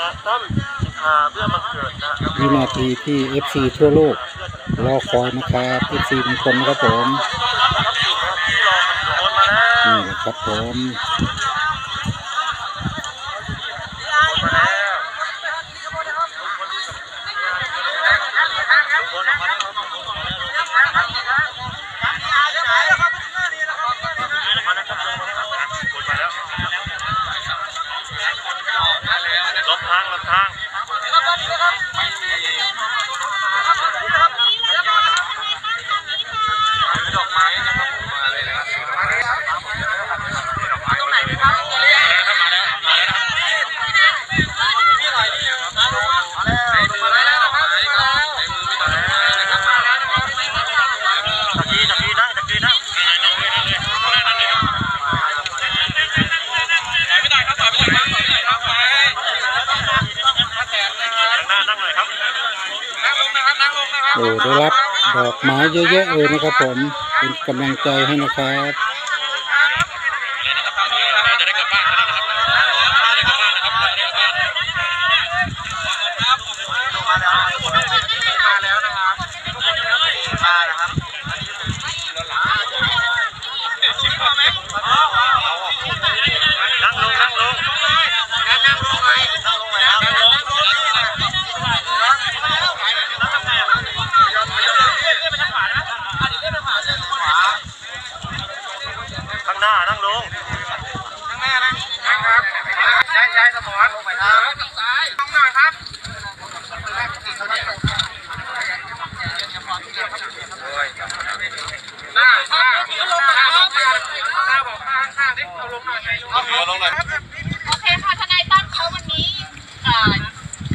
นะตั้มสิทธาเพื่อบังเกิดนะวินาทีที่ FC ทั่วโลกรอคอยนะครับ FC ทุกคนนะครับผมที่รอโอนมาแล้วนี่แหละครับผม โอนมาแล้วโอนออกมาแล้วลบทางลบทาง ดอกไม้นะครับผมมาเลยนะครับตรงไหนดีครับมาแล้วมาแล้วมาแล้วพี่หน่อยนี่มาแล้วมาแล้วมาแล้วตะกี้ตะกี้นั่งตะกี้นั่งนั่งเลยนั่งเลยนั่งเลยไม่ได้ครับต่อไม่ได้ครับต่อไม่ได้ครับไปนั่งนั่งเลยครับนั่งลงนะครับนั่งลงนะครับ โอ้ได้รับดอกไม้เยอะแยะเลยนะครับผมเป็นกำลังใจให้นะครับ จะได้กลับบ้านกันนะครับจะได้กลับบ้านนะครับจะได้กลับบ้านครับมาแล้วมาแล้วนะครับมาแล้วครับนั่งลงนั่งลงนั่งนั่งลงไหมนั่งลงไหมนั่งลงข้างหน้านั่งลง ข้างหน้านะนะครับใช้ใช้สมองลงไปครับซ้ายลงหน่อยครับ หน้าหน้าลงหน้าบอกหน้าหน้าบอกข้างข้างนิดเอาลงหน่อยเอาลงหน่อยโอเคค่ะทนายตั้มเขาวันนี้เอ่อ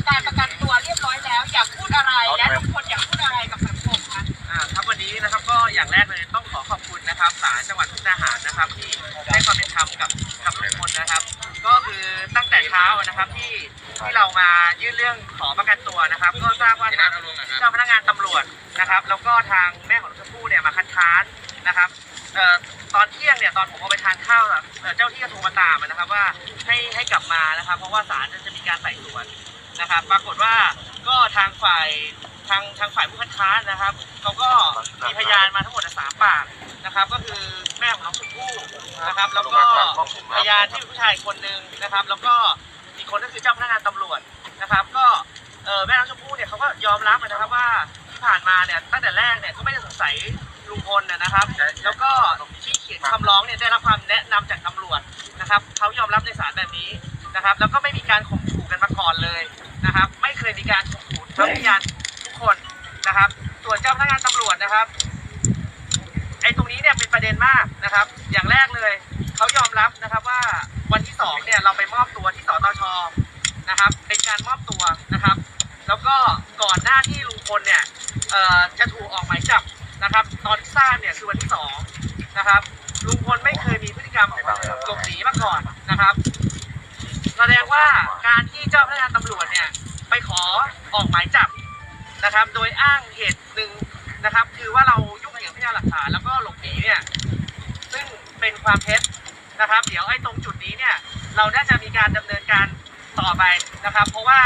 การประกันตัวเรียบร้อยแล้ว อยากพูดอะไรและทุกคนอยากพูดอะไรกับสังคมคะอ่าครับวันนี้นะครับก็อย่างแรกเลยต้องขอขอบคุณนะครับศาลจังหวัดมุกดาหารนะครับ ที่ให้ความเป็นธรรมกับกับทุกคนนะครับ ก็คือตั้งแต่เช้านะครับที่ที่เรามายื่นเรื่องขอประกันตัวนะครับ ก็ทราบว่าทางเจ้าพนักงานตำรวจ นะครับ แล้วก็ทางแม่ของน้องชมพู่เนี่ยมาคัดค้านนะครับเอ่อตอนเที่ยงเนี่ยตอนผมเอาไปทานข้าวอะเอ่อเจ้าที่ก็โทรมาตามอะนะครับว่าให้ให้กลับมานะครับ เพราะว่าศาลจะมีการไต่สวนนะครับ ปรากฏว่าก็ทางฝ่ายทางทางฝ่ายผู้คัดค้านนะครับเขาก็มีพยานมาทั้งหมดสามปากนะครับ ก็คือแม่ของน้องชมพู่นะครับ แล้วก็พยานที่เป็นผู้ชายคนหนึ่งนะครับ แล้วก็อีกคนก็คือเจ้าพนักงานตำรวจนะครับ ก็เออแม่น้องชมพู่เนี่ยเขาก็ยอมรับนะครับว่า ที่ผ่านมาเนี่ยตั้งแต่แรกเนี่ยก็ไม่ได้สงสัยลุงพลนะครับ แล้วก็ที่เขียนคำร้องเนี่ยได้รับความแนะนำจากตำรวจนะครับเขายอมรับในศาลแบบนี้นะครับ แล้วก็ไม่มีการข่มขู่กันมาก่อนเลยนะครับ ไม่เคยมีการข่มขู่ทั้งพยานทุกคนนะครับส่วนเจ้าพนักงานตำรวจนะครับไอ้ตรงนี้เนี่ยเป็นประเด็นมากนะครับ อย่างแรกเลยเขายอมรับนะครับว่าวันที่สองเนี่ยเราไปมอบตัวที่สตชนะครับ เป็นการมอบตัวนะครับ แล้วก็ก่อนหน้าที่ลุงพลเนี่ยเอ่อ จะถูกออกหมายจับนะครับ ตอนที่ทราบเนี่ยคือวันที่สองนะครับลุงพลไม่เคยมีพฤติกรรมหลบหนีมาก่อนนะครับแสดงว่าการที่เจ้าพนักงานตำรวจเนี่ยไปขอออกหมายจับนะครับ โดยอ้างเหตุหนึ่งนะครับ คือว่าเรายุ่งเหยิงพยานหลักฐานแล้วก็หลบหนีเนี่ยซึ่งเป็นความเท็จนะครับ เดี๋ยวไอ้ตรงจุดนี้เนี่ยเราน่าจะมีการดำเนินการต่อไปนะครับ เพราะว่า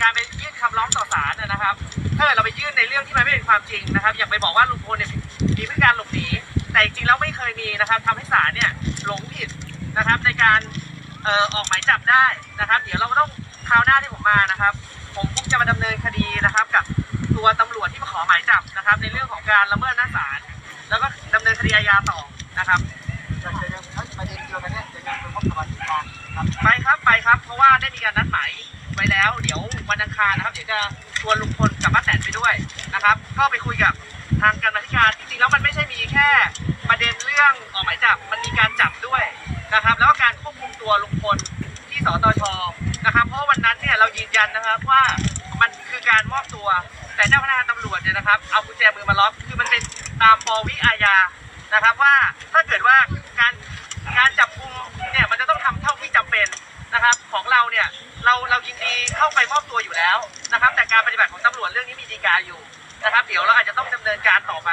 การไปยื่นคำร้องต่อศาลนะครับ ถ้าเกิดเราไปยื่นในเรื่องที่มันไม่เป็นความจริงนะครับ อย่างไปบอกว่าลุงพลเนี่ยมีพฤติการหลบหนีแต่จริงๆแล้วไม่เคยมีนะครับทำให้ศาลเนี่ยหลงผิดนะครับ ในการเอ่อออกหมายจับได้นะครับ เดี๋ยวเราก็ต้องคราวหน้าที่ผมมานะครับ ผมคงจะมาดำเนินคดีนะครับ กับตัวตำรวจที่มาขอหมายจับนะครับ ในเรื่องของการละเมิดหน้าศาลแล้วก็ดำเนินคดีอาญาต่อนะครับไปครับไปครับ เพราะว่าได้มีการนัดหมาย ว้แล้ว เดี๋ยววันอังคารนะครับเดี๋ยวจะชวนลุงพลกับป้าแตนไปด้วยนะครับ ก็ไปคุยกับทางการบัญชาการจริงๆแล้วมันไม่ใช่มีแค่ประเด็นเรื่องออกหมายจับมันมีการจับด้วยนะครับ แล้วก็การควบคุมตัวลุงพลที่สตชนะครับ เพราะวันนั้นเนี่ยเรายืนยันนะครับว่ามันคือการมอบตัว แต่เจ้าพนักงานตำรวจเนี่ยนะครับ เอากุญแจมือมาล็อกคือมันเป็นตามปวิอาญานะครับ ว่าถ้าเกิดว่าการการจับกุมเนี่ยมันจะต้องทำเท่าที่จำเป็นนะครับ ของเราเนี่ย เราเรายินดีเข้าไปมอบตัวอยู่แล้วนะครับ แต่การปฏิบัติของตำรวจเรื่องนี้มีดีกาอยู่นะครับ เดี๋ยวเราอาจจะต้องดำเนินการต่อไป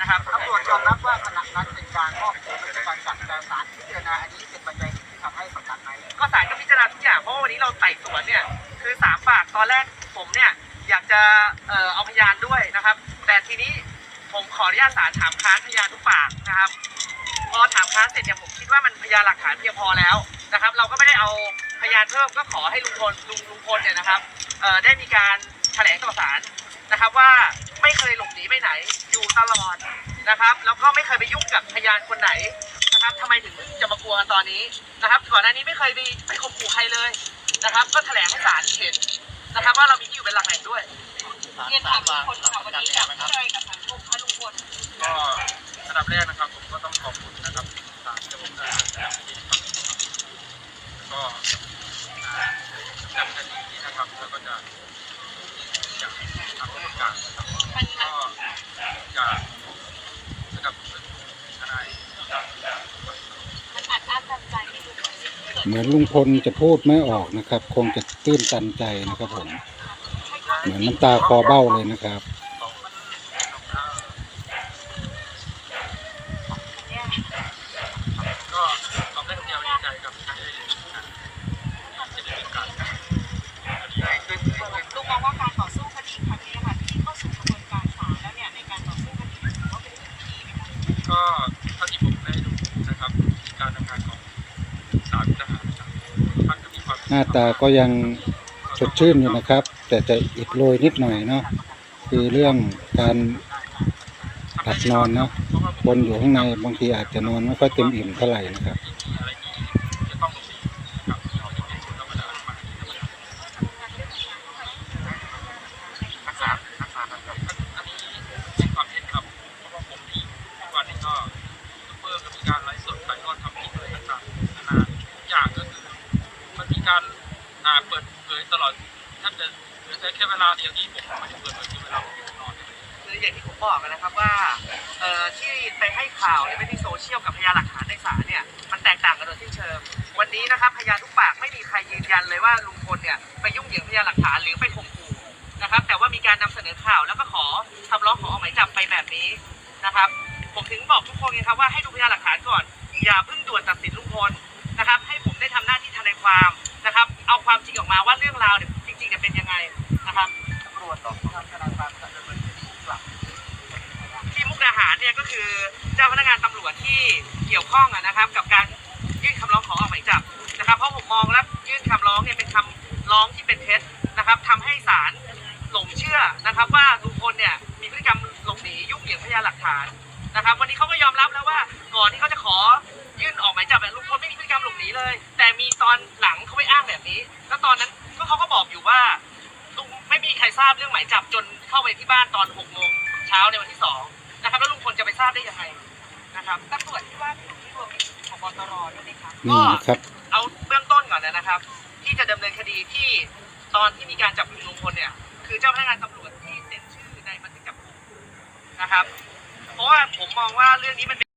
นะครับตำรวจยอมรับว่าขณะนั้นเป็นการมอบตัวเป็นการจับแต่ศาลพิจารณาอันนี้เป็นปัจจัยที่ทำให้ประกันไหมก็ศาลก็พิจารณาทุกอย่างเพราะว่าวันนี้เราไต่สวนเนี่ยคือฝากตอนแรกผมเนี่ยอยากจะเอ่อเอาพยานด้วยนะครับ แต่ทีนี้ผมขออนุญาตศาลถามค้านพยานทุกปากนะครับ พอถามค้านเสร็จเนี่ยผมคิดว่ามันพยานหลักฐานเพียงพอแล้ว นะครับ เราก็ไม่ได้เอาพยานเพิ่มก็ขอให้ลุงพลลุงลุงพลเนี่ยนะครับเอ่อได้มีการแถลงต่อศาลนะครับว่าไม่เคยหลบหนีไปไหนอยู่ตลอดนะครับแล้วก็ไม่เคยไปยุ่งกับพยานคนไหนนะครับทำไมถึงจะมากลัวกันตอนนี้นะครับก่อนหน้านี้ไม่เคยไปไปข่มขู่ใครเลยนะครับ ก็แถลงให้ศาลเห็นนะครับ ว่าเรามีที่อยู่เป็นหลักแหล่งด้วยเรียนถามลุงพลค่ะวันนี้อยากพูดอะไรกับสังคมคะลุงพลก็อันดับแรกนะครับผมก็ต้องขอบคุณนะครับศาลจังหวัดนครราชสีมาแล้ว ก็อ่าดำเนินคดีนะครับแล้วก็จะจะทำกระบวนการนะครับมันก็จะสนับสนุนทนายเหมือนลุงพลจะพูดไม่ออกนะครับ คงจะตื้นตันใจนะครับผม เหมือนน้ำตาคอเบ้าเลยนะครับ ของก็ทำได้คนเดียวดีใจกับที่ได้ที่ได้เป็นการคดีขึ้น ลุงมองว่าการต่อสู้คดีครั้งนี้ค่ะที่เข้าสู่กระบวนการศาลแล้วเนี่ยในการต่อสู้คดีถือว่าเป็นเรื่องที่ดีไหมคะ ก็เท่าที่ผมได้ดูนะครับการทำงานของศาลทหารนะครับท่านก็มีความ หน้าตาก็ยังสดชื่นอยู่นะครับ แต่จะอิดโรยนิดหน่อยเนาะคือเรื่องการหลับนอนเนาะคนอยู่ข้างในบางทีอาจจะนอนไม่ค่อยเต็มอิ่มเท่าไหร่นะครับ อะไรที่จะต้องลงดีกับเราที่เป็นคนธรรมดามารักษารักษาครับอันนี้เป็นความเห็นครับเพราะว่าผมที่ทุกวันนี้ก็ยูทูบเบอร์ก็มีการไลฟ์สดถ่ายทอดความคิดอะไรต่างๆนานาทุกอย่างก็คือมันมีการอ่าเปิดเผยต ลอดถ้าจะเหลือแต่แค่เวลาเดียวที่ผมไม่ได้เปิดเผยคือเวลาผมนอนคืออย่างที่ผมบอกนะครับว่าเอ่อที่ไปให้ข่าวในไปที่โซเชียลกับพยานหลักฐานในศาลเนี่ยมันแตกต่างกันโดยสิ้นเชิงวันนี้นะครับพยานทุกปากไม่มีใครยืนยันเลยว่าลุงพลเนี่ยไปยุ่งเหยิงพยานหลักฐานหรือไปข่มขู่นะครับแต่ว่ามีการนำเสนอข่าวแล้วก็ขอคำร้องขอออกหมายจับไปแบบนี้นะครับ ผมถึงบอกทุกคนไงครับว่าให้ดูพยานหลักฐานก่อน อย่าเพิ่งด่วนตัดสินลุงพลนะครับ ให้ผมได้ทำหน้าที่ทนายความนะครับ เอาความจริงออกมาว่าเรื่องราวเนี่ยจริงๆเนี่ยเป็นยังไงนะครับตำรวจตองทำทนายความดำเนินคดีกลับที่มุกดาหารเนี่ยก็คือเจ้าพนักงานตำรวจที่เกี่ยวข้องอะนะครับ กับการยื่นคำร้องขอออกหมายจับนะครับ เพราะผมมองแล้วยื่นคำร้องเนี่ยเป็นคำร้องที่เป็นเท็จนะครับทำให้ศาลหลงเชื่อนะครับ ว่าลุงพลเนี่ยมีพฤติกรรมหลบหนียุ่งเหยิงพยานหลักฐานนะครับ วันนี้เขาก็ยอมรับแล้วว่าก่อนที่เขาจะขอ ยื่นออกหมายจับเนี่ยลุงพลไม่มีพฤติกรรมหลบหนีเลย แต่มีตอนหลังเขาไปอ้างแบบนี้ แล้วตอนนั้นก็เขาก็บอกอยู่ว่าลุงไม่มีใครทราบเรื่องหมายจับจนเข้าไปที่บ้านตอน6โมงเช้าในวันที่สองนะครับแล้วลุงพลจะไปทราบได้ยังไงนะครับตำรวจที่ว่าถูกที่รวมถึงพบตรด้วยไหมคะนี่นะครับ เอาเบื้องต้นก่อนนะครับ ที่จะดำเนินคดีที่ตอนที่มีการจับกุมลุงพลเนี่ย คือเจ้าพนักงานตำรวจที่เซ็นชื่อในบันทึกจับกุมนะครับ เพราะว่าผมมองว่าเรื่องนี้มันเป็น